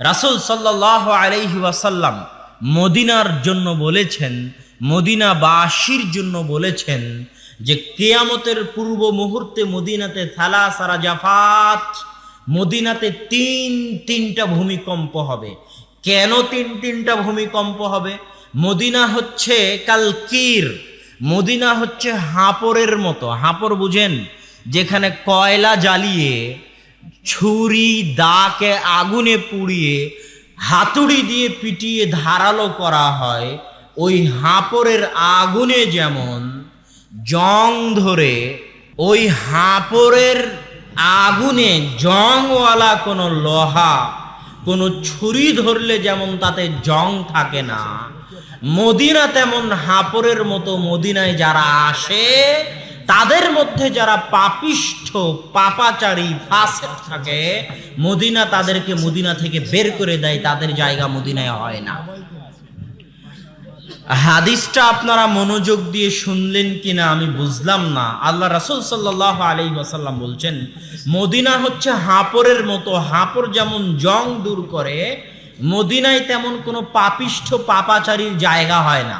রাসুল সাল্লাহ আলাইহি ওয়াসাল্লাম মদিনার জন্য বলেছেন মদিনা মদিনাবাসীর জন্য বলেছেন যে কেয়ামতের পূর্ব মুহূর্তে মদিনাতে থালা সারা জাফাত মদিনাতে তিন তিনটা ভূমিকম্প হবে। কেন তিন তিনটা ভূমিকম্প হবে? মদিনা হচ্ছে কালকির, মদিনা হচ্ছে হাঁপড়ের মতো। হাঁপড় বুঝেন? যেখানে কয়লা জ্বালিয়ে ছুরি দাকে আগুনে পুড়িয়ে, হাতুড়ি দিয়ে পিটিয়ে ধারালো করা হয়, ওই হাঁপড়ের আগুনে যেমন জং ধরে, ওই হাঁপড়ের আগুনে জংওয়ালা কোনো লোহা, কোনো ছুরি ধরলে যেমন তাতে জং থাকে না। মদিনা তেমন হাঁপড়ের মতো মদিনায় যারা আসে তাদের মধ্যে যারা পাপিষ্ঠ, পাপাচারী, ফাসেক থাকে, মদিনা তাদেরকে মদিনা থেকে বের করে দেয়, তাদের জায়গা মদিনায় হয় না। হাদিসটা আপনারা মনোযোগ দিয়ে শুনলেন কিনা আমি বুঝলাম না। আল্লাহ রাসুল সাল্লাহ আলী ওয়াসাল্লাম বলছেন, মদিনা হচ্ছে হাঁপড়ের মতো হাঁপড় যেমন জং দূর করে, মদিনায় তেমন কোনো পাপিষ্ঠ, পাপাচারীর জায়গা হয় না।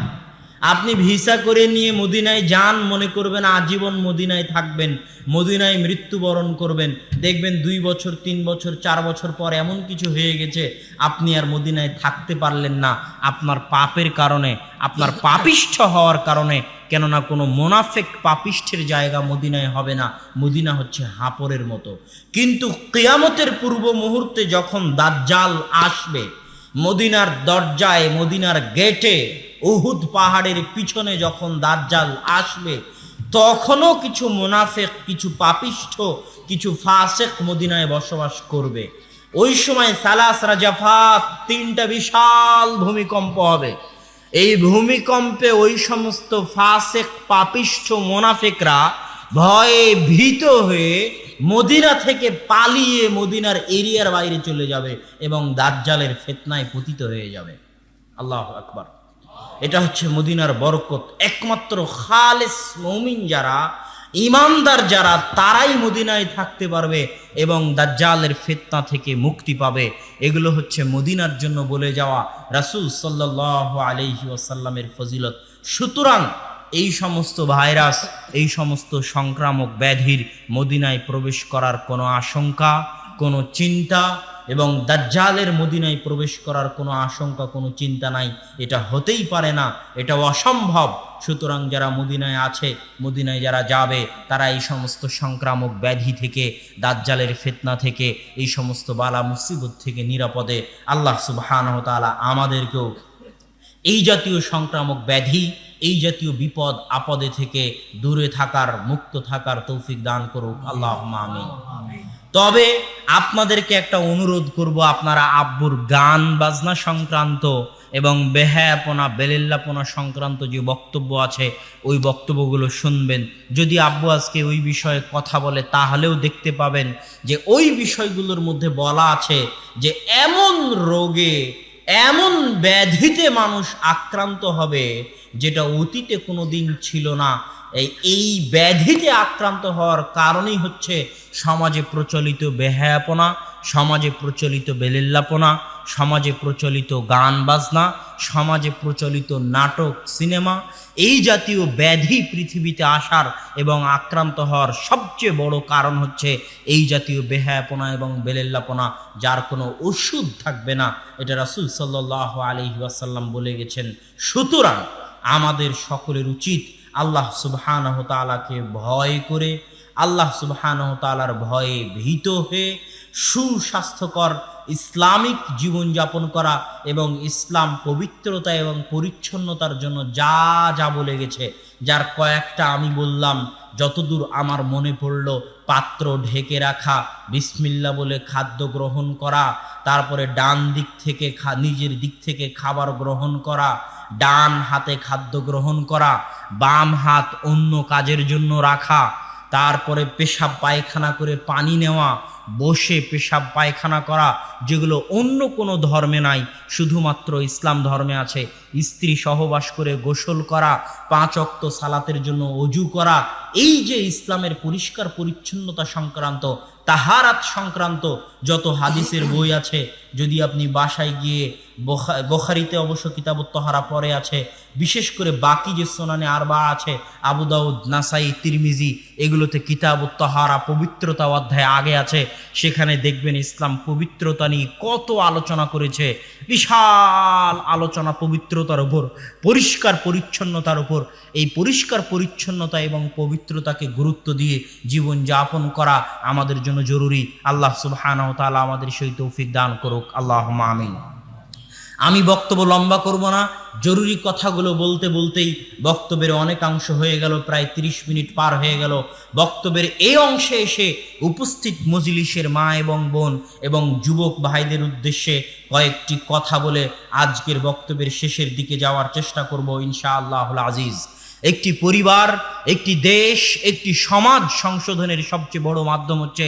আপনি ভিসা করে নিয়ে মদিনায় যান, মনে করবেন আজীবন মদিনায় থাকবেন, মদিনায় মৃত্যুবরণ করবেন। দেখবেন দুই বছর, তিন বছর, চার বছর পর এমন কিছু হয়ে গেছে, আপনি আর মদিনায় থাকতে পারলেন না। আপনার পাপের কারণে, আপনার পাপিষ্ঠ হওয়ার কারণে, কেননা কোনো মোনাফেক পাপিষ্ঠের জায়গা মদিনায় হবে না। মদিনা হচ্ছে হাঁপড়ের মতো। কিন্তু কেয়ামতের পূর্ব মুহূর্তে যখন দাজ্জাল আসবে, মদিনার দরজায়, মদিনার গেটে উহুদ পাহাড়ের পিছনে যখন দাজ্জাল আসবে, তখনও কিছু মুনাফেক, কিছু পাপিষ্ঠ, কিছু ফাসেক মদিনায় বসবাস করবে। ওই সময় সালাস, রাজাফাত তিনটা বিশাল ভূমিকম্প হবে। এই ভূমিকম্পে ওই সমস্ত ফাসেক, পাপিষ্ঠ মোনাফেকরা ভয়ে ভীত হয়ে মদিনা থেকে পালিয়ে মদিনার এরিয়ার বাইরে চলে যাবে এবং দাজ্জালের ফেতনায় পতিত হয়ে যাবে। আল্লাহ আকবার। এটা হচ্ছে মদিনার বরকত। একমাত্র খালেস মৌমিন যারা, ইমানদার যারা, তারাই মদিনায় থাকতে পারবে এবং দাজ্জালের ফেতনা থেকে মুক্তি পাবে। এগুলো হচ্ছে মদিনার জন্য বলে যাওয়া রাসুল সাল্লাহ আলহি ওয়াসাল্লামের ফজিলত। সুতরাং এই সমস্ত ভাইরাস, এই সমস্ত সংক্রামক ব্যাধির মদিনায় প্রবেশ করার কোনো আশঙ্কা, কোনো চিন্তা এবং দাজ্জালের মদিনায় প্রবেশ করার কোনো আশঙ্কা, কোনো চিন্তা নাই। এটা হতেই পারে না, এটা অসম্ভব। সুতরাং যারা মদিনায় আছে, মদিনায় যারা যাবে, তারা এই সমস্ত সংক্রামক ব্যাধি থেকে, দাজ্জালের ফেতনা থেকে, এই সমস্ত বালা মুসিবত থেকে নিরাপদে আল্লাহ সুবহানাহ তাআলা আমাদেরকেও এই জাতীয় সংক্রামক ব্যাধি, এই জাতীয় বিপদ, আপদে থেকে দূরে থাকার, মুক্ত থাকার তৌফিক দান করুক। আল্লাহ আমিন। তবে আপনাদেরকে একটা অনুরোধ করব, আপনারা আব্বুর গান বাজনা সংক্রান্ত এবং বেহায়াপনা, বেলেল্লাপনা সংক্রান্ত যে বক্তব্য আছে, ওই বক্তব্যগুলো শুনবেন। যদি আব্বু আজকে ওই বিষয়ে কথা বলে, তাহলেও দেখতে পাবেন যে ওই বিষয়গুলোর মধ্যে বলা আছে যে এমন রোগে, এমন ব্যাধিতে মানুষ আক্রান্ত হবে যেটা অতীতে কোনো দিন ছিল না। এই ব্যাধিতে আক্রান্ত হওয়ার কারণই হচ্ছে সমাজে প্রচলিত বেহায়াপনা, সমাজে প্রচলিত বেলেল্লাপনা, সমাজে প্রচলিত গান বাজনা, সমাজে প্রচলিত নাটক, সিনেমা, এই জাতীয় ব্যাধি পৃথিবীতে আসার এবং আক্রান্ত হওয়ার সবচেয়ে বড় কারণ হচ্ছে এই জাতীয় বেহায়াপনা এবং বেলেল্লাপনা, যার কোনো ওষুধ থাকবে না। এটা রাসুল সাল্লাহ আলহি ওয়াসাল্লাম বলে গেছেন। সুতরাং আমাদের সকলের উচিত আল্লাহ সুবহানাহ তাআলাকে ভয় করে, আল্লাহ সুবহানাহ তাআলার ভয়ে ভীত হয়ে সুস্বাস্থ্যকর ইসলামিক জীবনযাপন করা এবং ইসলাম পবিত্রতা এবং পরিচ্ছন্নতার জন্য যা যা বলে গেছে, যার কয়েকটা আমি বললাম, যতদূর আমার মনে পড়ল, পাত্র ঢেকে রাখা, বিসমিল্লা বলে খাদ্য গ্রহণ করা, তারপরে ডান দিক থেকে খা, নিজের দিক থেকে খাবার গ্রহণ করা ডান হাতে খাদ্য গ্রহণ করা, বাম হাত অন্য কাজের জন্য রাখা, তারপরে পেশাব পায়খানা করে পানি নেওয়া, বসে পেশাব পায়খানা করা, যেগুলো অন্য কোনো ধর্মে নাই, শুধুমাত্র ইসলাম ধর্মে আছে। স্ত্রী সহবাস করে গোসল করা, পাঁচ অক্ত সালাতের জন্য অজু করা, এই যে ইসলামের পরিষ্কার পরিচ্ছন্নতা সংক্রান্ত, তাহারাত সংক্রান্ত যত হাদিসের বই আছে যদি আপনি বাসায় গিয়ে বোখা- বোখারিতে অবশ্য কিতাব তহারা পরে আছে, বিশেষ করে বাকি যে সোনানে আরবা আছে, আবু দাউদ, নাসাই, তিরমিজি, এগুলোতে কিতাব তহারা পবিত্রতা অধ্যায় আগে আছে, সেখানে দেখবেন ইসলাম পবিত্রতা নিয়ে কত আলোচনা করেছে, বিশাল আলোচনা পবিত্রতার উপর, পরিষ্কার পরিচ্ছন্নতার উপর, এই পরিষ্কার পরিচ্ছন্নতা এবং পবিত্রতাকে গুরুত্ব দিয়ে জীবন যাপন করা আমাদের জন্য জরুরি, আল্লাহ সুবহানাহু ওয়া তাআলা আমাদের সেই তৌফিক দান করুক আল্লাহ আমিন। আমি বক্তব্য লম্বা করব না, জরুরি কথাগুলো বলতে বলতেই বক্তব্যের অনেকাংশ হয়ে গেল, প্রায় ৩০ মিনিট পার হয়ে গেল। বক্তব্যের এই অংশে এসে উপস্থিত মজলিসের মা এবং বোন এবং যুবক ভাইদের উদ্দেশ্যে কয়েকটি কথা বলে আজকের বক্তব্যের শেষের দিকে যাওয়ার চেষ্টা করব ইনশা আল্লাহ আজিজ। একটি পরিবার, একটি দেশ, একটি সমাজ সংশোধনের সবচেয়ে বড় মাধ্যম হচ্ছে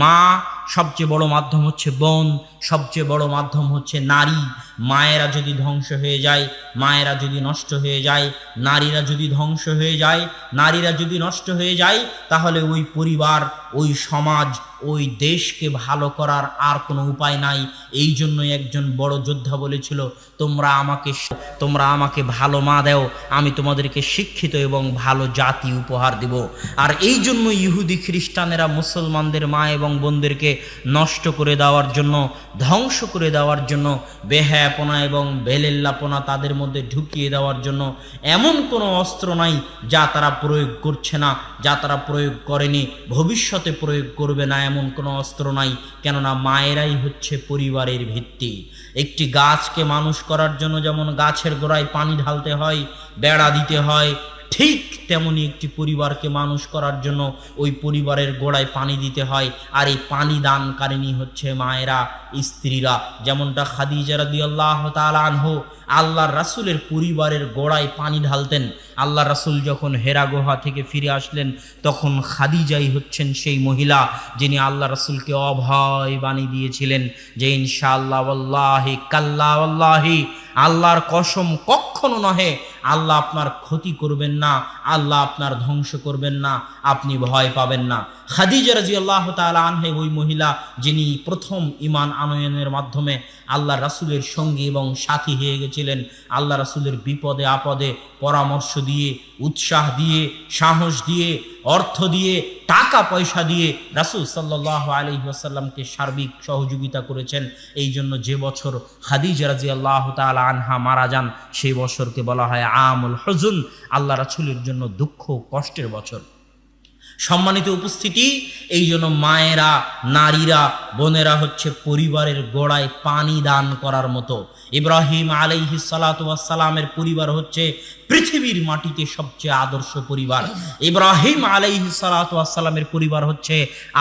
মা সবচেয়ে বড় মাধ্যম হচ্ছে বন, সবচেয়ে বড় মাধ্যম হচ্ছে নারী। মায়েরা যদি ধ্বংস হয়ে যায়, মায়েরা যদি নষ্ট হয়ে যায়, নারীরা যদি ধ্বংস হয়ে যায়, নারীরা যদি নষ্ট হয়ে যায়, তাহলে ওই পরিবার, ওই সমাজ, ওই দেশকে ভালো করার আর কোনো উপায় নাই। এই জন্যই একজন বড় যোদ্ধা বলেছিল, তোমরা আমাকে তোমরা আমাকে ভালো মা দাও, আমি তোমাদেরকে শিক্ষিত এবং ভালো জাতি উপহার দিব। আর এই জন্য ইহুদি খ্রিস্টানেরা মুসলমানদের মা এবং বোনদেরকে নষ্ট করে দেওয়ার জন্য, ধ্বংস করে দেওয়ার জন্য, বেহায়াপনা এবং বেলেল্লাপনা তাদের মধ্যে ঢুকিয়ে দেওয়ার জন্য এমন কোনো অস্ত্র নাই যা তারা প্রয়োগ করছে না, যা তারা প্রয়োগ করেনি, ভবিষ্যতে প্রয়োগ করবে না এমন কোনো অস্ত্র নাই। কেননা মায়েরাই হচ্ছে পরিবারের ভিত্তি। একটি গাছকে মানুষ করার জন্য যেমন গাছের গোড়ায় পানি ঢালতে হয়, বেড়া দিতে হয় ঠিক তেমনি একটি পরিবারকে মানুষ করার জন্য ওই পরিবারের গোড়ায় পানি দিতে হয়। আর এই পানি দানকারিণী হচ্ছে মায়েরা, স্ত্রীরা। যেমনটা খাদিজারা রাদিয়াল্লাহ তাআলা আনহু আল্লাহর রাসূলের পরিবারের গোড়ায় পানি ঢালতেন। আল্লাহ রাসুল যখন হেরা গুহা থেকে ফিরে আসলেন, তখন খাদিজাই হচ্ছেন সেই মহিলা যিনি আল্লাহ রাসুলকে অভয় বাণী দিয়েছিলেন যে, ইনশাআল্লাহ আল্লাহি কাল্লা আল্লাহি আল্লাহর কসম কখনো নহে, আল্লাহ আপনার ক্ষতি করবেন না, আল্লাহ আপনার ধ্বংস করবেন না, আপনি ভয় পাবেন না। খাদিজা রাজি আল্লাহ তালা আনহে, ওই মহিলা যিনি প্রথম ইমান আনয়নের মাধ্যমে আল্লাহ রাসুলের সঙ্গী এবং সাথী হয়ে গেছিলেন। আল্লাহ রাসুলের বিপদে আপদে পরামর্শ দিয়ে, উৎসাহ দিয়ে, সাহস দিয়ে, অর্থ দিয়ে, টাকা পয়সা দিয়ে রাসুল সাল্লাহ আলি ওয়াসাল্লামকে সার্বিক সহযোগিতা করেছেন। এই জন্য যে বছর খাদিজা রাজি আল্লাহ তালা আনহা মারা যান, সেই বছরকে বলা হয় আমুল হজুন আল্লাহ রাসুলের জন্য দুঃখ কষ্টের বছর। সম্মানিত উপস্থিতি, এই জন্য মায়েরা, নারীরা, বোনেরা হচ্ছে পরিবারের গোড়ায় পানি দান করার মতো। ইব্রাহিম আলাইহি সালামের পরিবার হচ্ছে পৃথিবীর মাটিতে সবচেয়ে আদর্শ পরিবার। ইব্রাহিম আলাইহি সালামের পরিবার হচ্ছে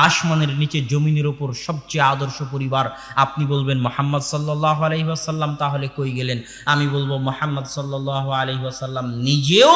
আসমানের নিচে জমিনের ওপর সবচেয়ে আদর্শ পরিবার। আপনি বলবেন, মোহাম্মদ সাল্লাহ আলহি আসাল্লাম তাহলে কই গেলেন? আমি বলব, মোহাম্মদ সাল্লাহ আলহি আসাল্লাম নিজেও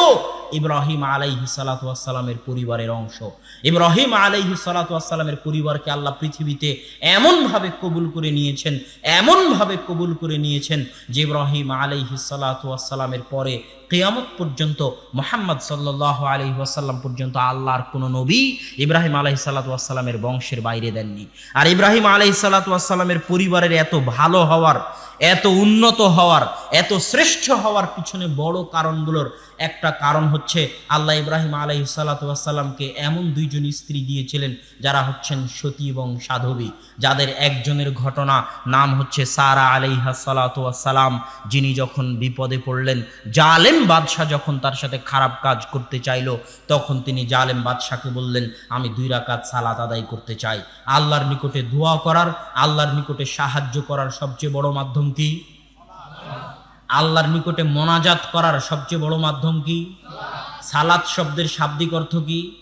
ইব্রাহিম আলাইহি সালাতামের পরিবারের অংশ। ইব্রাহিম আলাইহি সালাতামের পরিবারকে আল্লাহ পৃথিবীতে এমনভাবে কবুল করে নিয়েছেন, এমনভাবে কবুল করে নিয়েছেন যে ইব্রাহিম আলাইহি সালাতামের পরে কেয়ামত পর্যন্ত, মোহাম্মদ সাল্লাহ আলি ওয়াসাল্লাম পর্যন্ত আল্লাহর কোনো নবী ইব্রাহিম আলহি সাল্লাতামের বংশের বাইরে দেননি। আর ইব্রাহিম আলহি সাল্লাতামের পরিবারের এত ভালো হওয়ার এত উন্নত হওয়ার, এত শ্রেষ্ঠ হওয়ার পিছনে বড় কারণগুলোর একটা কারণ হচ্ছে আল্লাহ ইব্রাহিম আলহি সাল্লাতামকে এমন দুইজন স্ত্রী দিয়েছিলেন যারা হচ্ছেন সতী এবং সাধবী। যাদের একজনের ঘটনা নাম হচ্ছে সারা আলাইহা সালাতাম যিনি যখন বিপদে পড়লেন, জালেম বাদশাহ যখন তার সাথে খারাপ কাজ করতে চাইল, তখন তিনি জালেম বাদশাকে বললেন, আমি দুই রাকাত সালাত আদায় করতে চাই। আল্লাহর নিকটে দোয়া করার, আল্লাহর নিকটে সাহায্য করার সবচেয়ে বড় মাধ্যম কি আল্লাহর নিকটে মোনাজাত করার সবচেয়ে বড় মাধ্যম কি? সালাত শব্দের শাব্দিক অর্থ কি?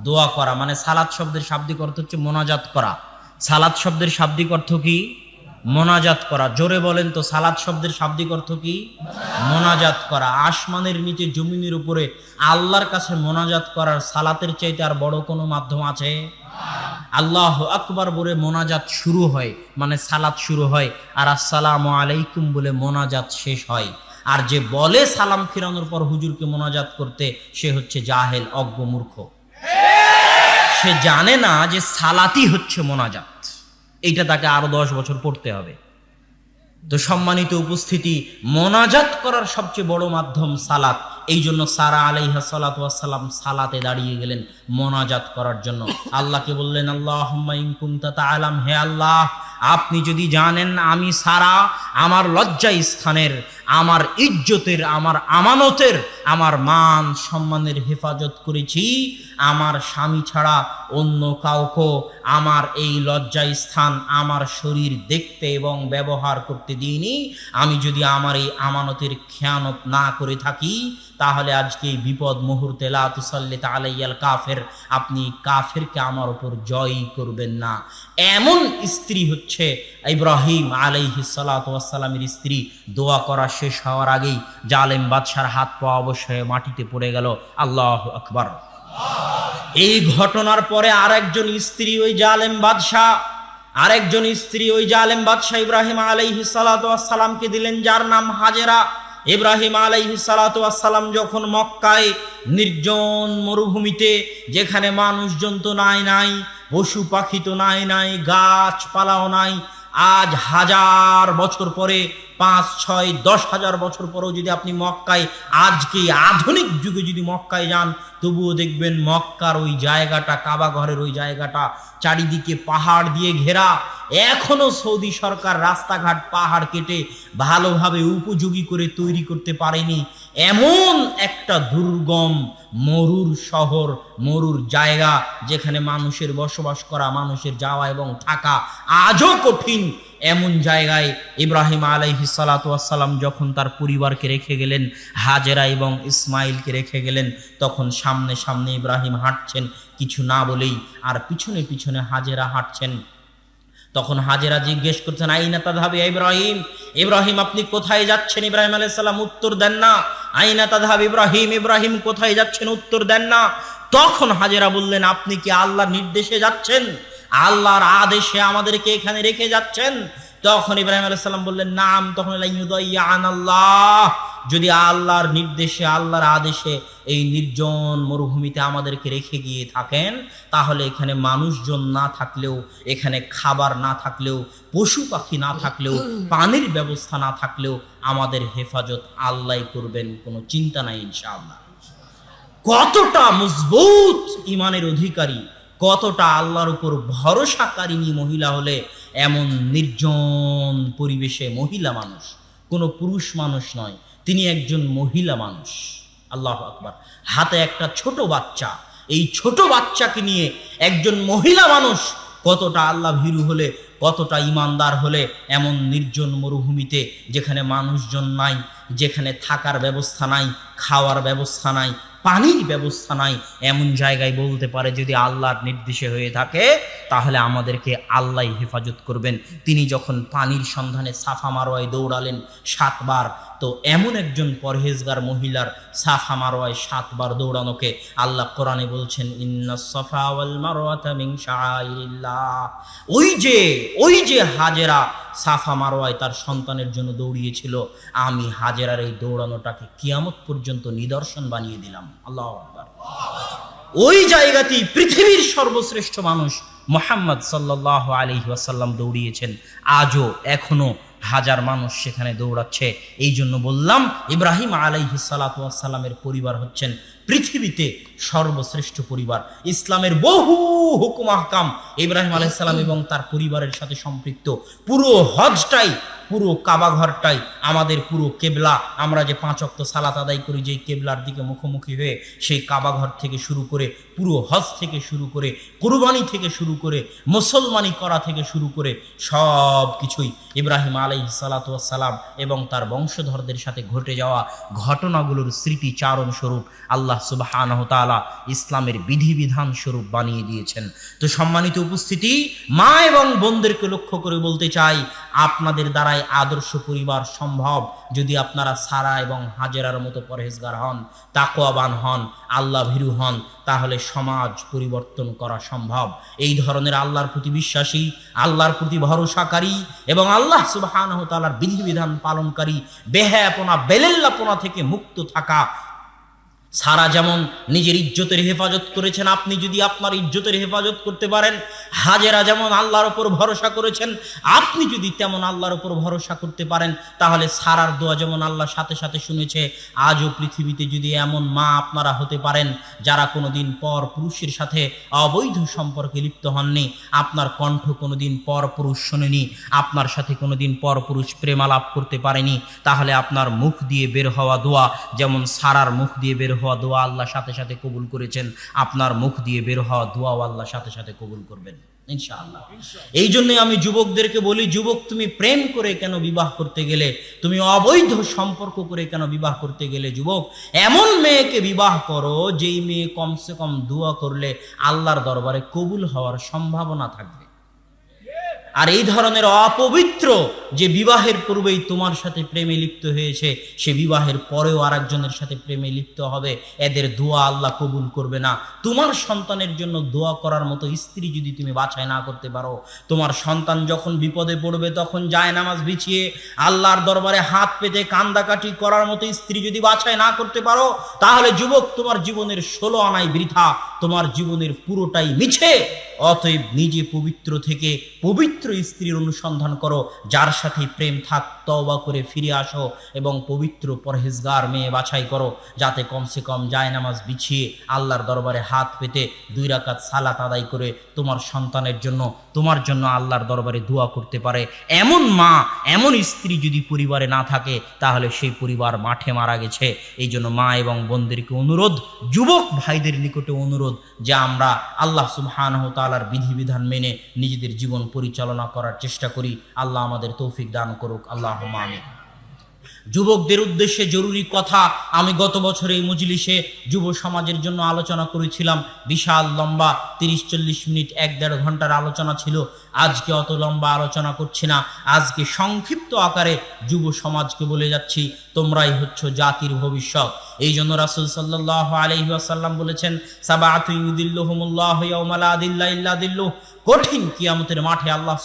দোয়া করা। মানে সালাত শব্দের শাব্দিক অর্থ হচ্ছে মোনাজাত করা। সালাত শব্দের শাব্দিক অর্থ কি? মোনাজাত করা। জোরে বলেন তো, সালাত শব্দের শাব্দিক অর্থ কি? মোনাজাত করা। আসমানের নিচে জমিনের উপরে আল্লাহর কাছে মোনাজাত করার সালাতের চাইতে আর বড় কোনো মাধ্যম আছে? আল্লাহ আকবার বলে মোনাজাত শুরু হয় মানে সালাত শুরু হয়, আর আসসালামু আলাইকুম বলে মোনাজাত শেষ হয়। আর যে বলে সালাম ফিরানোর পর হুজুরকে মোনাজাত করতে, সে হচ্ছে জাহেল, অজ্ঞ মূর্খ। সে জানে না যে সালাতি হচ্ছে মোনাজাত। এইটা তাকে আরও দশ বছর পড়তে হবে। তো সম্মানিত উপস্থিতি, মোনাজাত করার সবচেয়ে বড় মাধ্যম সালাত। এই জন্য সারা আলাইহা সালাতাম সালাতে দাঁড়িয়ে গেলেন মোনাজাত করার জন্য। আল্লাহকে বললেন আল্লাহ আলাম হে আল্লাহ, আপনি যদি জানেন আমি সারা আমার লজ্জা স্থানের, আমার ইজ্জতের, আমার আমানতের, আমার মান সম্মানের হেফাজত করেছি আমার স্বামী ছাড়া অন্য কাউকে আমার এই লজ্জা স্থান আমার শরীর দেখতে এবং ব্যবহার করতে দিইনি। আমি যদি আমার এই আমানতের খেয়ানত না করে থাকি, তাহলে আজকে এই বিপদ মুহূর্তে লাতুসাল্লি তালাইয়াল কাফের, আপনি কাফেরকে আমার উপর জয় করবেন না। এমন স্ত্রী হচ্ছে ইব্রাহিম আলাইহি সালাতামের স্ত্রী। দোয়া করা শেষ হওয়ার আগেই জালেম বাদশার হাত পা অবশ্যই মাটিতে পড়ে গেল। আল্লাহ আকবার। এই ঘটনার পরে আরেকজন স্ত্রী ওই জালেম বাদশাহ, আরেকজন স্ত্রী ওই জালেম বাদশাহ ইব্রাহিম আলাইহি সালাতামকে দিলেন, যার নাম হাজেরা। ইব্রাহিম আলাইহি সালাতাম যখন মক্কায় নির্জন মরুভূমিতে, যেখানে মানুষজন তো নাই নাই, পশু পাখি তো নাই নাই, গাছপালাও নাই, আজ হাজার বছর পরে পাঁচ, ছয়, দশ হাজার বছর পরেও যদি আপনি মক্কায়, আজকে আধুনিক যুগে যদি মক্কায় যান, তবুও দেখবেন মক্কার ওই জায়গাটা, কাবা ঘরের ওই জায়গাটা চারিদিকে পাহাড় দিয়ে ঘেরা। এখনও সৌদি সরকার রাস্তাঘাট পাহাড় কেটে ভালোভাবে উপযোগী করে তৈরি করতে পারেনি। এমন একটা দুর্গম, মরুর শহর, মরুর জায়গা, যেখানে মানুষের বসবাস করা, মানুষের যাওয়া এবং থাকা আজও কঠিন। এমন জায়গায় ইব্রাহিম আলাইহি সালাতাম যখন তার পরিবারকে রেখে গেলেন, হাজেরা এবং ইসমাইলকে রেখে গেলেন, তখন সামনে সামনে ইব্রাহিম হাঁটছেন কিছু না বলেই আর পিছনে পিছনে হাজেরা হাঁটছেন। তখন হাজেরা জিজ্ঞেস করছেন, আইনা তাধাবি ইব্রাহিম? ইব্রাহিম, আপনি কোথায় যাচ্ছেন? ইব্রাহিম আলাইসাল্লাম উত্তর দেন না। আইনা তাধাব ইব্রাহিম? ইব্রাহিম কোথায় যাচ্ছেন? উত্তর দেন না। তখন হাজেরা বললেন, আপনি কি আল্লাহর নির্দেশে যাচ্ছেন? আল্লাহর আদেশে আমাদেরকে এখানে রেখে যাচ্ছেন। তখন ইব্রাহিম আলাইসাল্লাম বললেন, নাম তখন আল্লাহ। যদি আল্লাহর নির্দেশে, আল্লাহর আদেশে এই নির্জন মরুভূমিতে আমাদেরকে রেখে গিয়ে থাকেন, তাহলে এখানে মানুষজন না থাকলেও, এখানে খাবার না থাকলেও, পশু পাখি না থাকলেও, পানির ব্যবস্থা না থাকলেও আমাদের হেফাজত আল্লাহ করবেন, কোনো চিন্তা নাই ইনশাআল্লাহ। কতটা মজবুত ইমানের অধিকারী কতটা আল্লাহর উপর ভরসাকারিনী মহিলা হলে এমন নির্জন পরিবেশে মহিলা মানুষ? কোনো পুরুষ মানুষ নয়, তিনি একজন মহিলা মানুষ। আল্লাহ আকবার। হাতে একটা ছোট বাচ্চা, এই ছোট বাচ্চাকে নিয়ে একজন মহিলা মানুষ কতটা আল্লাহ ভীরু হলে, কতটা ইমানদার হলে, এমন নির্জন মরুভূমিতে যেখানে মানুষজন নাই, যেখানে থাকার ব্যবস্থা নাই, খাওয়ার ব্যবস্থা নাই পানির ব্যবস্থা নাই। এমন জায়গায় বলতে পারে, যদি আল্লাহর নির্দেশে হয়ে থাকে, তাহলে আমাদেরকে আল্লাহ হেফাজত করবেন। তিনি যখন পানির সন্ধানে সাফা মারোয়ায় দৌড়ালেন সাতবার তো এমন একজন পরহেজগার মহিলার সাফা মারোয়ায় সাতবার দৌড়ানোকে আল্লাহ কোরআনে বলছেন, ইন্না সফা ওই যে ওই যে হাজেরা সাফা মারোয়ায় তার সন্তানের জন্য দৌড়িয়েছিল, আমি হাজেরার এই দৌড়ানোটাকে কিয়ামত পর্যন্ত নিদর্শন বানিয়ে দিলাম। আল্লাহ ওই জায়গাতেই পৃথিবীর সর্বশ্রেষ্ঠ মানুষ মোহাম্মদ সাল্লাহ আলী ওয়াসাল্লাম দৌড়িয়েছেন। আজও এখনও হাজার মানুষ সেখানে দৌড়াচ্ছে। এই জন্য বললাম, ইব্রাহিম আলাইহি সালাতামের পরিবার হচ্ছেন পৃথিবীতে সর্বশ্রেষ্ঠ পরিবার। ইসলামের বহু হুকুম আহকাম ইব্রাহিম আলাইসাল্লাম এবং তার পরিবারের সাথে সম্পৃক্ত। পুরো হজটাই পুরো কাবাঘরটাই আমাদের পুরো কেবলা। আমরা যে পাঁচ অক্ত সালাত আদায় করি, যেই কেবলার দিকে মুখোমুখি হয়ে সেই কাবাঘর থেকে শুরু করে, পুরো হজ থেকে শুরু করে, কুরবানি থেকে শুরু করে, মুসলমানি করা থেকে শুরু করে সব কিছুই ইব্রাহিম আলাই সালাতাম এবং তার বংশধরদের সাথে ঘটে যাওয়া ঘটনাগুলোর স্মৃতিচারণ স্বরূপ আল্লাহ সুবাহ ইসলামের বিধিবিধান স্বরূপ বানিয়ে দিয়েছেন। তো সম্মানিত উপস্থিতি, মা এবং বোনদেরকে লক্ষ্য করে বলতে চাই, আপনাদের দ্বারাই আদর্শ পরিবার সম্ভব যদি আপনারা সারা এবং হাজেরার মতো পরহেজগার হন তাকোয়াবান হন আল্লাহ ভীরু হন, তাহলে সমাজ পরিবর্তন করা সম্ভব। এই ধরনের আল্লাহর প্রতি বিশ্বাসী, আল্লাহর প্রতি ভরসাকারী এবং আল্লাহ সুবাহ তালার বিধিবিধান পালনকারী বেহায়াপনা, বেলেল্লাপনা থেকে মুক্ত থাকা। সারা যেমন নিজের ইজ্জতের হেফাজত করেছেন, আপনি যদি আপনার ইজ্জতের হেফাজত করতে পারেন হাজেরা যেমন আল্লাহর ওপর ভরসা করেছেন, আপনি যদি তেমন আল্লাহর ওপর ভরসা করতে পারেন, তাহলে সারার দোয়া যেমন আল্লাহ সাথে সাথে শুনেছে, আজও পৃথিবীতে যদি এমন মা আপনারা হতে পারেন, যারা কোনোদিন পর পুরুষের সাথে অবৈধ সম্পর্কে লিপ্ত হননি, আপনার কণ্ঠ কোনোদিন পর পুরুষ শোনেনি, আপনার সাথে কোনোদিন পর পুরুষ প্রেমালাপ করতে পারেনি, তাহলে আপনার মুখ দিয়ে বের হওয়া দোয়া, যেমন সারার মুখ দিয়ে বের হওয়া দোয়া আল্লাহ সাথে সাথে কবুল করেছেন, আপনার মুখ দিয়ে বের হওয়া দোয়াও আল্লাহ সাথে সাথে কবুল করবেন। ইনশাআল্লাহ। এই জন্যই আমি যুবকদেরকে বলি, যুবক তুমি প্রেম করে কেন বিবাহ করতে গেলে? তুমি অবৈধ সম্পর্ক করে কেন বিবাহ করতে গেলে যুবক? এমন মেয়েকে বিবাহ করো, যেই মেয়ে কমসে কম দোয়া করলে আল্লাহর দরবারে কবুল হওয়ার সম্ভাবনা থাকবে। আর এই ধরনের অপবিত্র যে বিবাহের পূর্বেই তোমার সাথে প্রেমে লিপ্ত হয়েছে, সে বিবাহের পরেও আরেকজনের সাথে প্রেমে লিপ্ত হবে, এদের দোয়া আল্লাহ কবুল করবে না। তোমার সন্তানের জন্য দোয়া করার মতো স্ত্রী যদি তুমি বাছাই না করতে পারো, তোমার সন্তান যখন বিপদে পড়বে তখন যায় নামাজ বিছিয়ে, আল্লাহর দরবারে হাত পেতে কান্দাকাটি করার মতো স্ত্রী যদি বাছাই না করতে পারো, তাহলে যুবক তোমার জীবনের ষোলো আনাই বৃথা, তোমার জীবনের পুরোটাই মিছে। অতএব নিজে পবিত্র থেকে পবিত্র স্ত্রীর অনুসন্ধান করো, যার সাথে প্রেম থাক, তওবা করে ফিরে আসো এবং পবিত্র পরহেজগার মেয়ে বাছাই করো, যাতে কমসে কম যায় নামাজ বিছিয়ে আল্লাহর দরবারে হাত পেতে দুই রাকাত সালাত আদায় করে তোমার সন্তানের জন্য, তোমার জন্য আল্লাহর দরবারে দোয়া করতে পারে। এমন মা, এমন স্ত্রী যদি পরিবারে না থাকে, তাহলে সেই পরিবার মাঠে মারা গেছে। এই জন্য মা এবং বোনদেরকে অনুরোধ, যুবক ভাইদের নিকটে অনুরোধ যে আমরা আল্লাহ সুবহানাহ তাআলার বিধিবিধান মেনে নিজেদের জীবন পরিচালনা করার চেষ্টা করি। আল্লাহ আমাদের তৌফিক দান করুক। আল্লাহ আমিন। যুবকদের উদ্দেশ্যে জরুরি কথা আমি গত বছর এই মজলিসে যুব সমাজের জন্য আলোচনা করেছিলাম। বিশাল লম্বা তিরিশ চল্লিশ মিনিট, এক দেড় ঘণ্টার আলোচনা ছিল। আজকে অত লম্বা আলোচনা করছি না। আজকে সংক্ষিপ্ত আকারে যুব সমাজকে বলে যাচ্ছি, তোমরাই হচ্ছ জাতির ভবিষ্যৎ। এই জন্য রাসুল সাল্লাহ আলহি আসাল্লাম বলেছেন সাবাহুল্লাহ কঠিন কিয়ামতের মাঠে আল্লাহ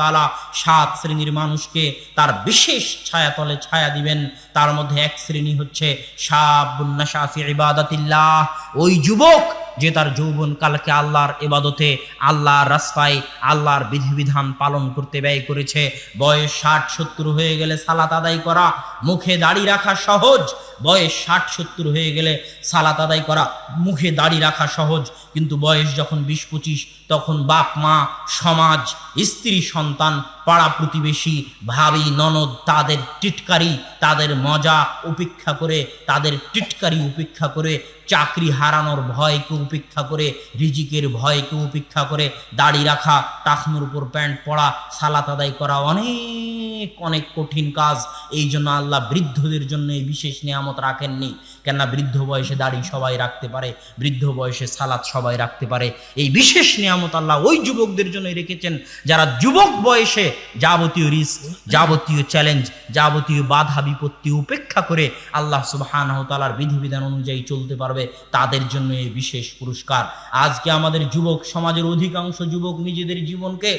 তাআলা সাত শ্রেণির মানুষকে তার বিশেষ ছায়াতলে ছায়া দিবেন। তার মধ্যে এক শ্রেণি হচ্ছে ইবাদাতিল্লাহ। ওই যুবক যে তার যৌবন কালকে আল্লাহর এবাদতে আল্লাহর রাস্তায়, আল্লাহর বিধিবিধান পালন করতে ব্যয় করেছে। বয়স ষাট সত্তর হয়ে গেলে সালাত আদায় করা, মুখে দাড়ি রাখা সহজ। বয়স ষাট সত্তর হয়ে গেলে সালাত আদায় করা, মুখে দাড়ি রাখা সহজ। কিন্তু বয়স যখন বিশ পঁচিশ, তখন বাপ, মা, সমাজ, স্ত্রী, সন্তান, পাড়া প্রতিবেশী, ভাবি, ননদ, তাদের টিটকারি তাদের মজা উপেক্ষা করে তাদের টিটকারি উপেক্ষা করে চাকরি হারানোর ভয়কে উপেক্ষা করে, রিজিকের ভয়কে উপেক্ষা করে, দাড়ি রাখা, টাকনুর উপর প্যান্ট পরা, সালাত আদায় করা অনেক অনেক কঠিন কাজ। এই জন্য আল্লাহ বৃদ্ধদের জন্য এই বিশেষ নিয়ামত রাখেননি। কেননা বৃদ্ধ বয়সে দাড়ি সবাই রাখতে পারে, বৃদ্ধ বয়সে সালাত সবাই রাখতে পারে। এই বিশেষ নিয়ামত আল্লাহ ওই যুবকদের জন্য রেখেছেন, যারা যুবক বয়সে যাবতীয় রিস্ক, যাবতীয় চ্যালেঞ্জ, যাবতীয় বাধা বিপত্তি উপেক্ষা করে আল্লাহ সুবহানাহু তাআলার বিধিবিধান অনুযায়ী চলতে পারবে। তাদের জন্য এই বিশেষ পুরস্কার। আজকে আমাদের যুবক সমাজের অধিকাংশ যুবক নিজেদের জীবনকে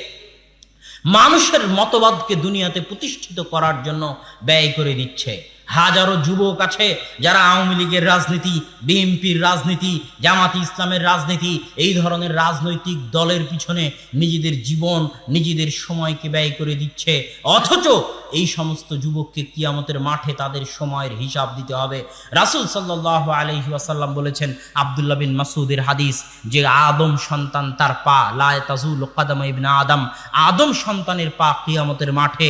মানুষের মতবাদকে দুনিয়াতে প্রতিষ্ঠিত করার জন্য ব্যয় করে দিচ্ছে। হাজারো যুবক আছে যারা আওয়ামী লীগের রাজনীতি, বিএনপির রাজনীতি, জামাতি ইসলামের রাজনীতি, এই ধরনের রাজনৈতিক দলের পিছনে নিজেদের জীবন, নিজেদের সময়কে ব্যয় করে দিচ্ছে। অথচ এই সমস্ত যুবককে কিয়ামতের মাঠে তাদের সময়ের হিসাব দিতে হবে। রাসুল সাল্লাহ আলহি আসাল্লাম বলেছেন, আবদুল্লাহ বিন মাসুদের হাদিস, যে আদম সন্তান তার পা লায় তাজুল ইবনা আদম। আদম সন্তানের পা কিয়ামতের মাঠে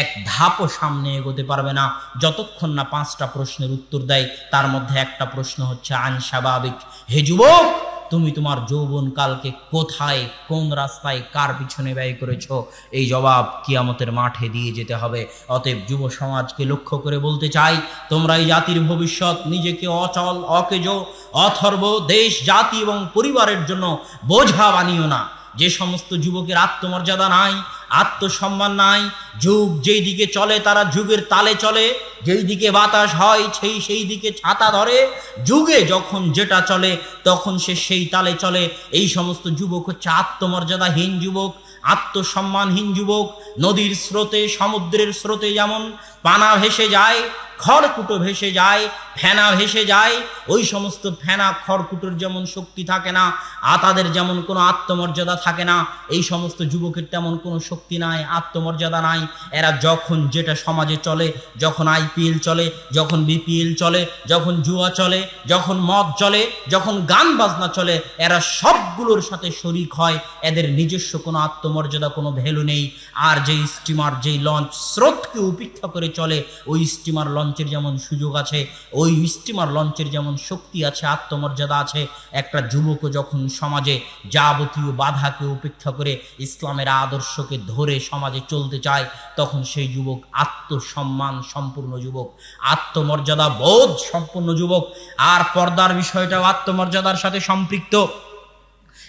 এক ধাপও সামনে এগোতে পারবে না। যতক্ষণ না পাঁচটা প্রশ্নের উত্তর দেয়, তার মধ্যে একটা প্রশ্ন হচ্ছে, আন স্বাভাবিক হে যুবক তুমি তোমার যৌবন কালকে কোথায়, কোন রাস্তায়, কার পিছনে ব্যয় করেছ, এই জবাব কিয়ামতের মাঠে দিয়ে যেতে হবে। অতএব যুব সমাজকে লক্ষ্য করে বলতে চাই, তোমরা এই জাতির ভবিষ্যৎ নিজেকে অচল, অকেজ, অথর্ব, দেশ, জাতি এবং পরিবারের জন্য বোঝা বানিও না। যে সমস্ত যুবকের আত্মমর্যাদা নাই, আত্মসম্মান নাই, যুগ যেই দিকে চলে তারা যুগের তালে চলে। যেই দিকে বাতাস হয়, সেই সেই দিকে ছাতা ধরে। যুগে যখন যেটা চলে, তখন সে সেই তালে চলে। এই সমস্ত যুবক হচ্ছে আত্মমর্যাদাহীন যুবক, আত্মসম্মানহীন যুবক। নদীর স্রোতে, সমুদ্রের স্রোতে যেমন পানা ভেসে যায়, খড়কুটো ভেসে যায় ফেনা ভেসে যায়, ওই সমস্ত ফেনা খড়কুটোর যেমন শক্তি থাকে না আর তাদের যেমন কোনো আত্মমর্যাদা থাকে না, এই সমস্ত যুবকের তেমন কোনো শক্তি নাই, আত্মমর্যাদা নাই। এরা যখন যেটা সমাজে চলে, যখন আইপিএল চলে, যখন বিপিএল চলে, যখন জুয়া চলে, যখন মদ চলে, যখন গান বাজনা চলে, এরা সবগুলোর সাথে শরিক হয়, এদের নিজস্ব কোনো আত্মমর্যাদা, কোনো ভ্যালু নেই। আর যেই স্টিমার, যেই লঞ্চ স্রোতকে উপেক্ষা করে চলে, ওই স্টিমার লঞ্চের যেমন সুযোগ আছে ওই স্টিমার লঞ্চের যেমন শক্তি আছে, আত্মমর্যাদা আছে, একটা যুবকও যখন সমাজে যাবতীয় বাধাকে উপেক্ষা করে ইসলামের আদর্শকে ধরে সমাজে চলতে চায়, তখন সেই যুবক আত্মসম্মান সম্পূর্ণ যুবক, আত্মমর্যাদা বোধ সম্পূর্ণ যুবক, আর পর্দার বিষয়টাও আত্মমর্যাদার সাথে সম্পৃক্ত।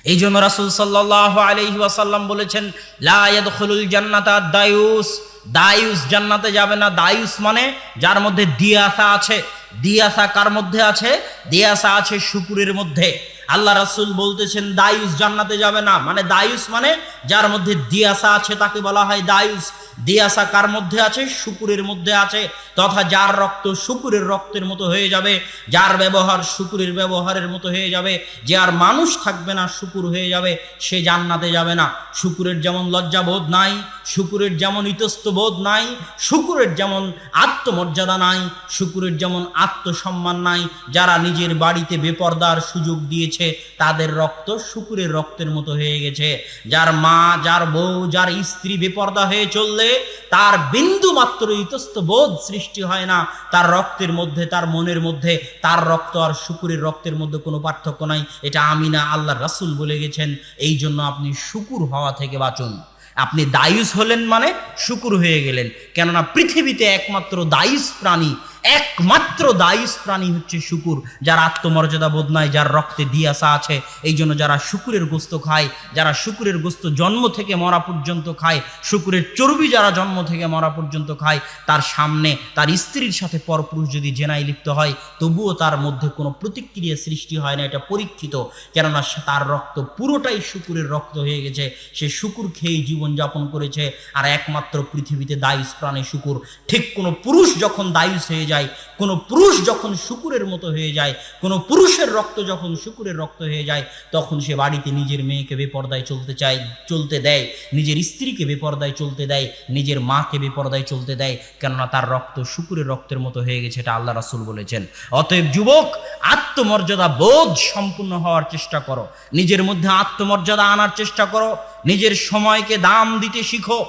এই জন্য রাসুল সাল্লাহ আলহি ওয়াসাল্লাম বলেছেন লায়াদুল জান্নাতা দায়ুস। দায়ুস জান্নাতে যাবে না, দায়ুস মানে যার মধ্যে দিয়াসা আছে। দিয়াসা কার মধ্যে আছে? দিয়াসা আছে শুকুরের মধ্যে। আল্লাহ রাসুল বলতেছেন দায়ুস জান্নাতে যাবে না। মানে দায়ুস মানে যার মধ্যে দিয়াসা আছে তাকে বলা হয় দায়ুস দিয়াসা কার মধ্যে আছে? শুকুরের মধ্যে আছে। তথা যার রক্ত শুকুরের রক্তের মতো হয়ে যাবে, যার ব্যবহার শুকুরের ব্যবহারের মতো হয়ে যাবে, যে আর মানুষ থাকবে না, শুকুর হয়ে যাবে, সে জান্নাতে যাবে না। শুকুরের যেমন লজ্জাবোধ নাই, শুকুরের যেমন ইতস্তবোধ নাই, শুকুরের যেমন আত্মমর্যাদা নাই, শুকুরের যেমন আত্মসম্মান নাই, যারা নিজের বাড়িতে বেপর্দার সুযোগ দিয়েছে তাদের রক্ত শুকুরের রক্তের মতো হয়ে গেছে। যার মা, যার বউ, যার স্ত্রী বেপর্দা হয়ে চললে, তার বিন্দু মাত্র ইতস্ত বোধ সৃষ্টি হয় না। তার রক্তের মধ্যে, তার মনের মধ্যে, তার রক্ত আর শুকুরের রক্তের মধ্যে কোনো পার্থক্য নাই। এটা আমি না আল্লাহ রাসুল বলে গেছেন এই জন্য আপনি শুকুর হওয়া থেকে বাঁচুন। আপনি দায়ুস হলেন মানে শুকুর হয়ে গেলেন। কেননা পৃথিবীতে একমাত্র দায়ুস প্রাণী একমাত্র দায়ুস প্রাণী হচ্ছে শুকুর, যার আত্মমর্যাদা বোধ নাই, যার রক্তে দিয়াসা আছে। এই জন্য যারা শুকুরের গোস্ত খায়, যারা শুকুরের গোস্ত জন্ম থেকে মরা পর্যন্ত খায়, শুকুরের চর্বি যারা জন্ম থেকে মরা পর্যন্ত খায়, তার সামনে তার স্ত্রীর সাথে পরপুরুষ যদি জেনাই লিপ্ত হয়, তবুও তার মধ্যে কোনো প্রতিক্রিয়া সৃষ্টি হয় না, এটা পরীক্ষিত। কেননা তার রক্ত পুরোটাই শুকুরের রক্ত হয়ে গেছে। সে শুকুর খেয়েই জীবনযাপন করেছে, আর একমাত্র পৃথিবীতে দায়ুস প্রাণে শুকুর। ঠিক কোনো পুরুষ যখন দায়ুস হয়ে যায় কোনো পুরুষ যখন শুকুরের মতো হয়ে যায়, কোনো পুরুষের রক্ত যখন শুকুরের রক্ত হয়ে যায়, তখন সে বাড়িতে নিজের মেয়েকে বেপর্দায় চলতে চায়, চলতে দেয়। নিজের স্ত্রীকে বেপর্দায় চলতে দেয়, নিজের মাকে বেপর্দায় চলতে দেয়, কেননা তার রক্ত শুকুরের রক্তের মতো হয়ে গেছে, এটা আল্লাহ রাসুল বলেছেন। অতএব যুবক, আত্মমর্যাদা বোধ সম্পূর্ণ হওয়ার চেষ্টা করো। নিজের মধ্যে আত্মমর্যাদা আনার চেষ্টা করো। নিজের সময়কে দাম দিতে শিখো।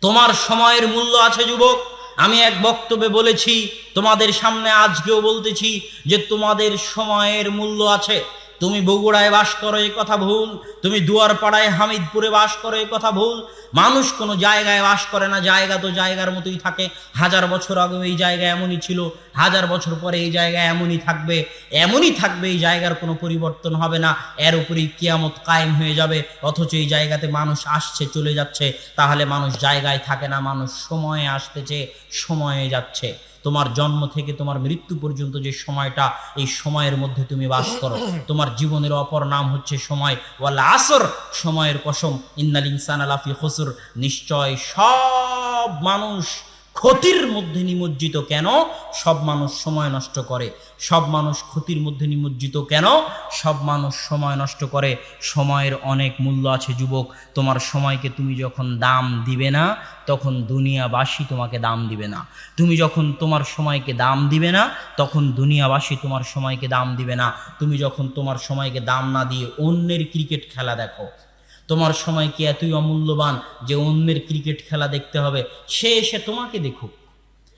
তোমার সময়ের মূল্য আছে, যুবক। আমি এক বক্তব্যে বলেছি তোমাদের সামনে আজকেও বলতেছি যে তোমাদের সময়ের মূল্য আছে। তুমি বগুড়ায় বাস করো এই কথা ভুল। তুমি দুয়ারপাড়ায় হামিদপুরে বাস করো এই কথা ভুল। মানুষ কোনো জায়গায় বাস করে না, জায়গা তো জায়গার মতোই থাকে। হাজার বছর আগে এই জায়গা এমনই ছিল, হাজার বছর পরে এই জায়গা এমনই থাকবে। এমনই থাকবে এই জায়গার কোনো পরিবর্তন হবে না, এর উপরেই কিয়ামত কায়েম হয়ে যাবে। অথচ এই জায়গাতে মানুষ আসছে, চলে যাচ্ছে। তাহলে মানুষ জায়গায় থাকে না, মানুষ সময়ে আসতেছে, সময়ে যাচ্ছে। তোমার জন্ম থেকে তোমার মৃত্যু পর্যন্ত যে সময়টা, এই সময়ের মধ্যে তুমি বাস করো। তোমার জীবনের অপর নাম হচ্ছে সময়। ওয়াল আসর, সময়ের কসম। ইন্নাল ইনসান আলাফি হসুর নিশ্চয় সব মানুষ ক্ষতির মধ্যে নিমজ্জিত কেন? সব মানুষ সময় নষ্ট করে। সব মানুষ ক্ষতির মধ্যে নিমজ্জিত কেন? সব মানুষ সময় নষ্ট করে। সময়ের অনেক মূল্য আছে, যুবক। তোমার সময়কে তুমি যখন দাম দিবে না, তখন দুনিয়াবাসী তোমাকে দাম দিবে না। তুমি যখন তোমার সময়কে দাম দিবে না, তখন দুনিয়াবাসী তোমার সময়কে দাম দিবে না। তুমি যখন তোমার সময়কে দাম না দিয়ে অন্যের ক্রিকেট খেলা দেখো তোমার সময় কি এতই অমূল্যবান যে অন্যের ক্রিকেট খেলা দেখতে হবে? সে এসে তোমাকে দেখুক।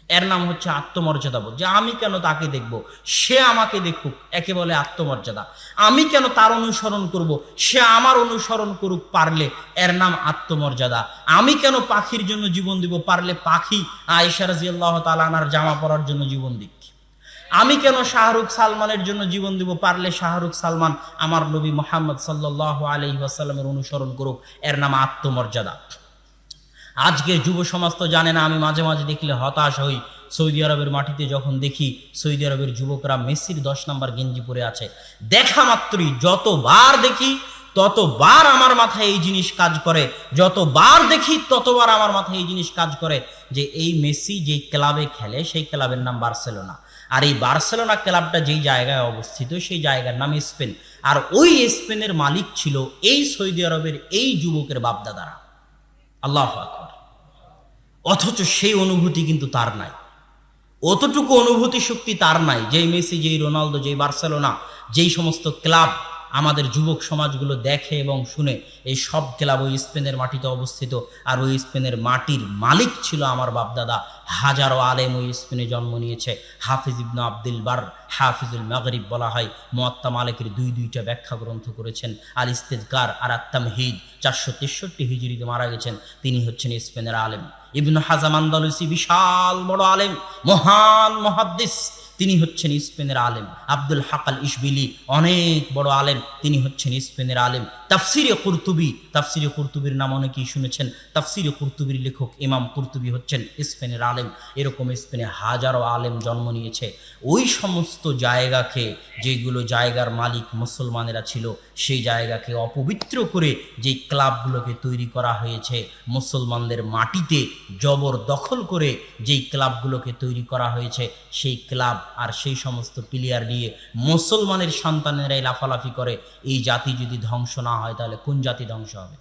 এর নাম হচ্ছে আত্মমর্যাদা বোধ। যে আমি কেন তাকে দেখব? সে আমাকে দেখুক। একে বলে আত্মমর্যাদা। আমি কেন তার অনুসরণ করব? সে আমার অনুসরণ করুক পারলে। এর নাম আত্মমর্যাদা। আমি কেন পাখির জন্য জীবন দিব? পারলে পাখি আয়েশা রাজিয়াল্লাহ তালানার জামা পরার জন্য জীবন দিক। আমি কেন শাহরুখ সালমানের জন্য জীবন দিব? পারলে শাহরুখ সালমান আমার নবী মোহাম্মদ সাল্লাহ আলহি ওয়াসাল্লামের অনুসরণ করুক। এর নাম আত্মমর্যাদা। আজকের যুব সমাজ তো জানে না, আমি মাঝে মাঝে দেখলে হতাশ হই। সৌদি আরবের মাটিতে যখন দেখি, সৌদি আরবের যুবকরা মেসির দশ নম্বর গেঞ্জি পরে আছে। দেখা মাত্রই যতবার দেখি, ততবার আমার মাথায় এই জিনিস কাজ করে। যতবার দেখি, ততবার আমার মাথায় এই জিনিস কাজ করে যে এই মেসি যেই ক্লাবে খেলে, সেই ক্লাবের নাম বার্সেলোনা। আর এই বার্সেলোনা ক্লাবটা যেই জায়গায় অবস্থিত, সেই জায়গার নাম স্পেন। আর ওই স্পেনের মালিক ছিল এই সৌদি আরবের এই যুবকের বাপদাদারা। আল্লাহ আকবর। অথচ সেই অনুভূতি কিন্তু তার নাই। অতটুকু অনুভূতি শক্তি তার নাই, যেই মেসি, যেই রোনালদো, যেই বার্সেলোনা, যেই সমস্ত ক্লাব আমাদের যুবক সমাজগুলো দেখে এবং শুনে। এই সব ক্লাব ওই স্পেনের মাটিতে অবস্থিত। আর ওই স্পেনের মাটির মালিক ছিল আমার বাপদাদা। হাজারো আলেম ওই স্পেনে জন্ম নিয়েছে। হাফিজ ইবনু আব্দুল বার, হাফিজুল মাগরিব বলা হয়। মোয়াত্তা মালিকের দুই দুইটা ব্যাখ্যা গ্রন্থ করেছেন। আল ইস্তেদকার আর আত্তাম হিদ চারশো তেষট্টি হিজড়িতে মারা গেছেন। তিনি হচ্ছেন স্পেনের আলেম। ইবনু হাজাম আন্দালুসি বিশাল বড় আলেম, মহান মহাদ্দিস। তিনি হচ্ছেন স্পেনের আলেম। আব্দুল হাকাল ইসবিলি অনেক বড় আলেম, তিনি হচ্ছেন স্পেনের আলেম। তাফসিরে কুর্তুবি, তাফসিরে কুর্তুবির নাম অনেকেই শুনেছেন। তাফসিরে কুর্তুবির লেখক ইমাম কুর্তুবি হচ্ছেন স্পেনের আলেম। এরকম স্পেনে হাজারো আলেম জন্ম নিয়েছে। ওই সমস্ত জায়গাকে যেগুলো জায়গার মালিক মুসলমানেরা ছিল, সেই জায়গাকে অপবিত্র করে যেই ক্লাবগুলোকে তৈরি করা হয়েছে, মুসলমানদের মাটিতে জবর দখল করে যেই ক্লাবগুলোকে তৈরি করা হয়েছে, সেই ক্লাব আর সেই সমস্ত প্লেয়ার নিয়ে মুসলমানের সন্তানেরাই লাফালাফি করে, এই জাতি যদি ধ্বংস না হয় তাহলে কোন জাতি ধ্বংস হবে?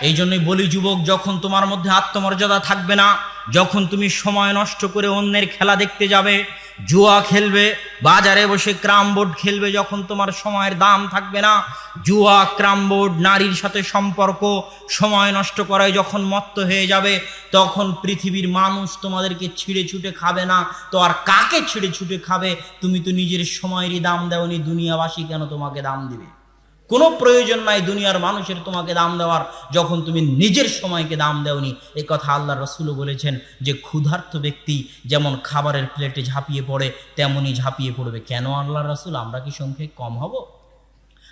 এই জন্যই বলি, যুবক, যখন তোমার মধ্যে আত্মমর্যাদা থাকবে না যখন তুমি সময় নষ্ট করে অন্যের খেলা দেখতে যাবে, জুয়া খেলবে, বাজারে বসে ক্রাম বোর্ড খেলবে, যখন তোমার সময়ের দাম থাকবে না, জুয়া, ক্রাম বোর্ড, নারীর সাথে সম্পর্ক সময় নষ্ট করায় যখন মত্ত হয়ে যাবে, তখন পৃথিবীর মানুষ তোমাদেরকে ছিঁড়ে ছুটে খাবে না। তো আর কাকে ছিঁড়ে ছুটে খাবে? তুমি তো নিজের সময়েরই দাম দেওনি, দুনিয়াবাসী কেন তোমাকে দাম দিবে? কোনো প্রয়োজন নাই দুনিয়ার মানুষের তোমাকে দাম দেওয়ার, যখন তুমি নিজের সময়কে দাম দেওনি। এ কথা আল্লাহ রসুলও বলেছেন যে, ক্ষুধার্ত ব্যক্তি যেমন খাবারের প্লেটে ঝাঁপিয়ে পড়ে তেমনই ঝাঁপিয়ে পড়বে। কেন আল্লাহ রসুল? আমরা কি সংখ্যায় কম হব?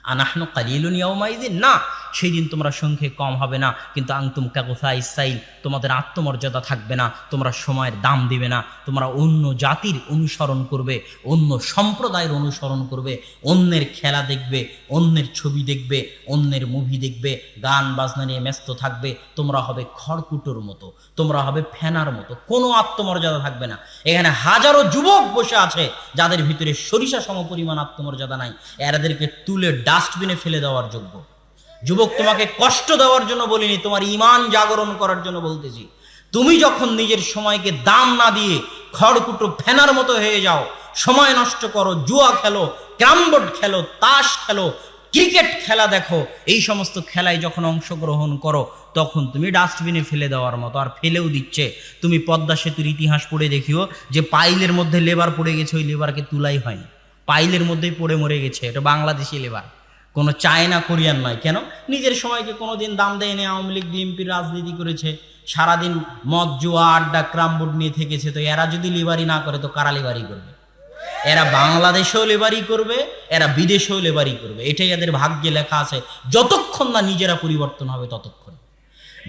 আনাহন কালিলুন ইয়াউমাইজিন না সেই দিন তোমরা সংখ্যে কম হবে না, কিন্তু আংতুম কাকুফা ইসাইল, তোমাদের আত্মমর্যাদা থাকবে না, তোমরা সময়ের দাম দিবে না, তোমরা অন্য জাতির অনুসরণ করবে, অন্য সম্প্রদায়ের অনুসরণ করবে, অন্যের খেলা দেখবে, অন্যের ছবি দেখবে, অন্যের মুভি দেখবে, গান বাজনা নিয়ে ব্যস্ত থাকবে, তোমরা হবে খড়কুটোর মতো, তোমরা হবে ফেনার মতো, কোনো আত্মমর্যাদা থাকবে না। এখানে হাজারো যুবক বসে আছে, যাদের ভিতরে সরিষা সম পরিমাণ আত্মমর্যাদা নাই, এরাদেরকে তুলে ডাস্টবিনে ফেলে দেওয়ার যোগ্য। যুবক তোমাকে কষ্ট দেওয়ার জন্য বলিনি, তোমার ইমান জাগরণ করার জন্য বলতেছি। তুমি যখন নিজের সময়কে দাম না দিয়ে খড়কুটো ফেনার মতো হয়ে যাও, সময় নষ্ট করো, জুয়া খেলো ক্যারমবোর্ড খেলো, তাস খেলো, ক্রিকেট খেলা দেখো, এই সমস্ত খেলায় যখন অংশগ্রহণ করো, তখন তুমি ডাস্টবিনে ফেলে দেওয়ার মতো, আর ফেলেও দিচ্ছে। তুমি পদ্মা সেতুর ইতিহাস পড়ে দেখিও, যে পাইলের মধ্যে লেবার পড়ে গেছে, ওই লেবারকে তুলাই হয়নি। পাইলের মধ্যেই পড়ে মরে গেছে, এটা বাংলাদেশি লেবার। কোনো চায়না, কোরিয়ান নয়। কেন? নিজের সময়কে কোনো দিন দাম দেয়নি আওয়ামী লীগ বিএনপির রাজনীতি করেছে। সারাদিন মদ, জুয়া, আড্ডা ক্রামবোর্ড নিয়ে থেকেছে। তো এরা যদি লিবারি না করে, তো কারা লিবারি করবে? এরা বাংলাদেশেও লেবারি করবে, এরা বিদেশেও লেবারি করবে। এটাই এদের ভাগ্যে লেখা আছে। যতক্ষণ না নিজেরা পরিবর্তন হবে, ততক্ষণ।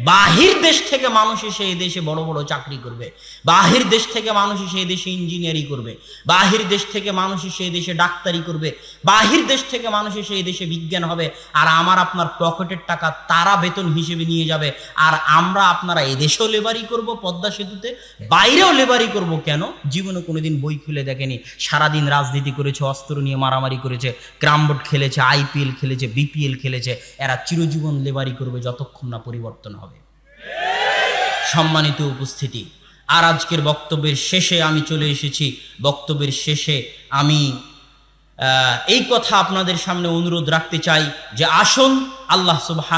বাহির দেশ থেকে মানুষ এসে এই দেশে বড় বড় চাকরি করবে। বাহির দেশ থেকে মানুষ এসে এই দেশে ইঞ্জিনিয়ারিং করবে। বাহির দেশ থেকে মানুষ এসে এই দেশে ডাক্তারি করবে। বাহির দেশ থেকে মানুষ এসে এই দেশে বিজ্ঞান হবে। আর আমার আপনার পকেটের টাকা তারা বেতন হিসেবে নিয়ে যাবে। আর আমরা আপনারা এদেশেও লেবারি করব পদ্মা সেতুতে। বাইরেও লেবারি করব কেন? জীবনে কোনোদিন বই খুলে দেখেনি। সারাদিন রাজনীতি করেছে, অস্ত্র নিয়ে মারামারি করেছে ক্রামবোর্ড খেলেছে, আইপিএল খেলেছে, বিপিএল খেলেছে। এরা চিরজীবন লেবারি করবে যতক্ষণ না পরিবর্তন হবে। সম্মানিত উপস্থিতি। আর আজকের বক্তব্যের শেষে আমি চলে এসেছি। বক্তব্যের শেষে আমি এই কথা আপনাদের সামনে অনুরোধ রাখতে চাই যে আসুন, আল্লাহ সুবাহ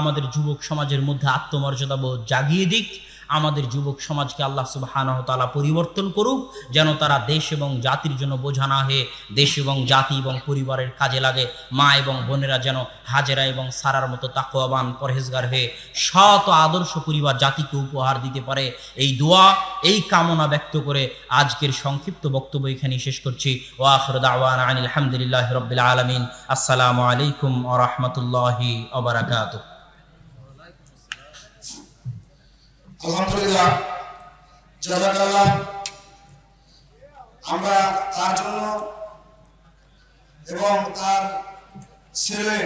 আমাদের যুবক সমাজের মধ্যে আত্মমর্যাদাবোধ জাগিয়ে দিক। আমাদের যুবক সমাজকে আল্লাহ তাআলা পরিবর্তন করুক, যেন তারা দেশ এবং জাতির জন্য বোঝা না হয়ে দেশ এবং জাতি এবং পরিবারের কাজে লাগে, মা এবং বোনেরা যেন হাজেরা এবং সারার মতো তাকওয়াবান পরহেজগার হয়ে শত আদর্শ পরিবার জাতিকে উপহার দিতে পারে। এই দোয়া, এই কামনা ব্যক্ত করে আজকের সংক্ষিপ্ত বক্তব্য এখানে শেষ করছি। ও আখর আনিল হামদুলিল্লাহ রবিল আলমিন। আসসালামু আলাইকুম ও রহমতুল্লাহি ওবরাকাতুহ আলহামদুলিল্লাহ। জাজাকাল্লাহ। আমরা তার জন্য এবং তার ছেলে